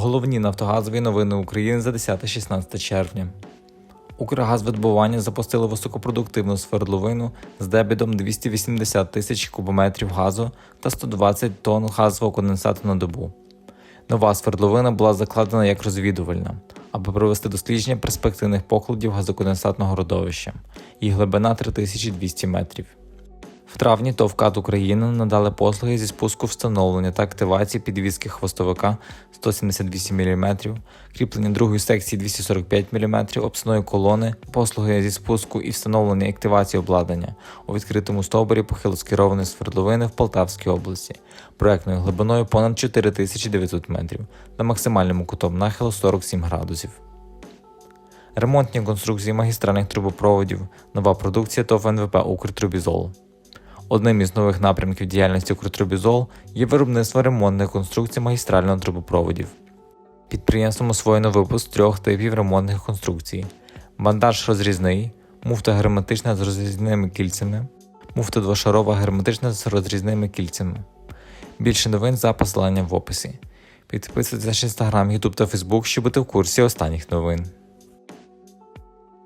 Головні нафтогазові новини України за 10-16 червня. Укргазвидобування запустило високопродуктивну свердловину з дебідом 280 тисяч кубометрів газу та 120 тонн газового конденсату на добу. Нова свердловина була закладена як розвідувальна, аби провести дослідження перспективних покладів газоконденсатного родовища. Її глибина 3200 метрів. В травні ТОВ «КАТ Україна надали послуги зі спуску встановлення та активації підвіски хвостовика 178 мм, кріплення другої секції 245 мм, обсної колони, послуги зі спуску і встановлення і активації обладнання у відкритому стовбурі похилоскерованої свердловини в Полтавській області, проектною глибиною понад 4900 метрів та максимальним кутом нахилу 47 градусів. Ремонтні конструкції магістральних трубопроводів, нова продукція ТОВ НВП Укртрубізол. Одним із нових напрямків діяльності Укртрубізол є виробництво ремонтних конструкцій магістрального трубопроводів. Підприємством освоєно випуск трьох типів ремонтних конструкцій: бандаж розрізний, муфта герметична з розрізними кільцями, муфта двошарова герметична з розрізними кільцями. Більше новин за посиланням в описі. Підписуйтесь на інстаграм, ютуб та фейсбук, щоб бути в курсі останніх новин.